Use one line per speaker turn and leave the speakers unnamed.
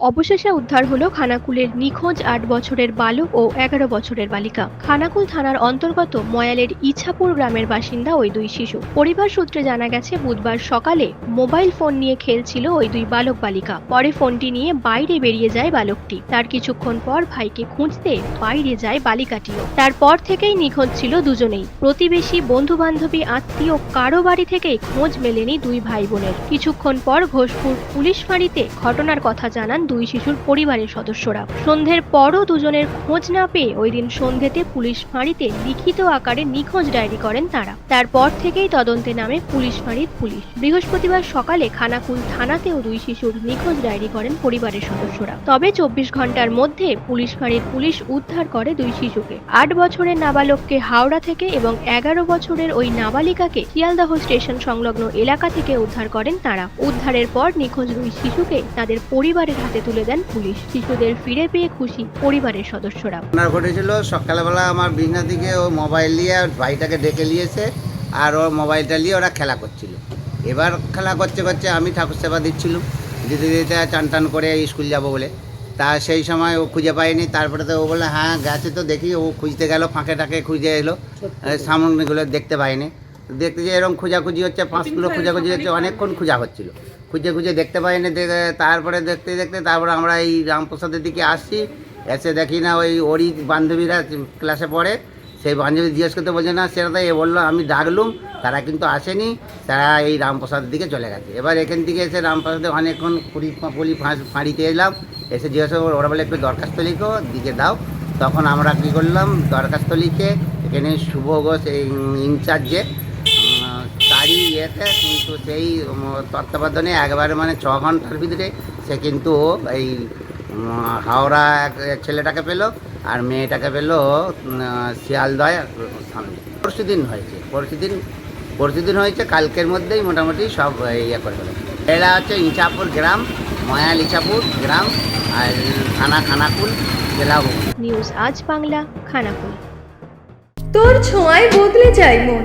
অবশেষে উদ্ধার হলো খানাকুলের নিখোঁজ আট বছরের বালক ও এগারো বছরের বালিকা। খানাকুল থানার অন্তর্গত ময়ালের ইছাপুর গ্রামের বাসিন্দা ওই দুই শিশু। পরিবার সূত্রে জানা গেছে, বুধবার সকালে মোবাইল ফোন নিয়ে খেলছিল ওই দুই বালক বালিকা। পরে ফোনটি নিয়ে বাইরে বেরিয়ে যায় বালকটি। তার কিছুক্ষণ পর ভাইকে খুঁজতে বাইরে যায় বালিকাটিও। তারপর থেকেই নিখোঁজ ছিল দুজনেই। প্রতিবেশী বন্ধু বান্ধবী আত্মীয় কারও বাড়ি থেকেই খোঁজ মেলেনি দুই ভাই বোনের। কিছুক্ষণ পর ঘোষপুর পুলিশ ফাঁড়িতে ঘটনার কথা জানান দুই শিশুর পরিবারের সদস্যরা। সন্ধ্যের পরও দুজনের খোঁজ না পেয়ে ওই দিন সন্ধ্যেতে পুলিশ ফাঁড়িতে লিখিত আকারে নিখোঁজ ডায়েরি করেন তারা। তারপর থেকেই তদন্তে নামে পুলিশ ফাঁড়ির পুলিশ। বৃহস্পতিবার সকালে খানাকুল থানাতেও দুই শিশুর নিখোঁজ ডায়েরি করেন পরিবারের সদস্যরা। তবে চব্বিশ ঘণ্টার মধ্যে পুলিশ ফাঁড়ির পুলিশ উদ্ধার করে দুই শিশুকে। আট বছরের নাবালককে হাওড়া থেকে এবং এগারো বছরের ওই নাবালিকাকে শিয়ালদহ স্টেশন সংলগ্ন এলাকা থেকে উদ্ধার করেন তারা। উদ্ধারের পর নিখোঁজ দুই শিশুকে তাদের পরিবারের হাতে তুলে দেন পুলিশ। শিশুদের ফিরে পেয়ে খুশি পরিবারের সদস্যরা।
ঘটনা ঘটেছিল সকালবেলা আমার বিছনা থেকে ও মোবাইল নিয়ে ভাইটাকে ডেকে নিয়েছে আর ওর মোবাইলটা নিয়ে ওরা খেলা করছিল। এবার খেলা করতে করতে আমি ঠাকুর সেবা দিচ্ছিলাম। দিতে দিতে চান টান করে স্কুল যাব বলে। তা সেই সময় ও খুঁজে পায়নি। তারপরে তো ও বলে হ্যাঁ গেছে তো দেখি। ও খুঁজতে গেল ফাঁকে টাকে খুঁজে এলো। এই সামগ্রীগুলো দেখতে পায়নি। দেখতে যে এরকম খোঁজাখুঁজি হচ্ছে পাঁচগুলো খোঁজাখুঁজি হচ্ছে অনেকক্ষণ খোঁজা হচ্ছিল। খুঁজে খুঁজে দেখতে পাইনি দেখে তারপরে দেখতে দেখতে তারপরে আমরা এই রামপ্রসাদের দিকে আসছি। এসে দেখি না ওই ওরই বান্ধবীরা ক্লাসে পড়ে। সেই বান্ধবী জিজ্ঞেস করতে বলছে না সেটা তো এ বলল আমি ডাকলুম তারা কিন্তু আসেনি তারা এই রামপ্রসাদের দিকে চলে গেছে। এবার এখান থেকে এসে রামপ্রসাদে অনেকক্ষণ পুরি পুলি ফাঁড়িতে এলাম। এসে জিজ্ঞেস ওরা বলে একটু দরখাস্ত লিখো দিকে দাও। তখন আমরা কী করলাম দরখাস্ত লিখে এখানে শুভ ঘোষ এই ইনচার্জে ইয়েতে কিন্তু সেই তত্ত্বাবধানে একবারে মানে ছ ঘণ্টার ভিতরে সে কিন্তু এই হাওড়া এক ছেলেটাকে পেল আর মেয়েটাকে পেল শিয়ালদয় সামনে। পরশু দিন হয়েছে পরশু দিন পরশু দিন হয়েছে কালকের মধ্যেই মোটামুটি সব ইয়ে করে ফেলো এরা হচ্ছে ইছাপুর গ্রাম ময়াল ইছাপুর গ্রাম আর থানা খানাকুল জেলা
নিউজ আজ বাংলা খানাকুল।
তোর ছোঁয়ায় বদলে যায় মন।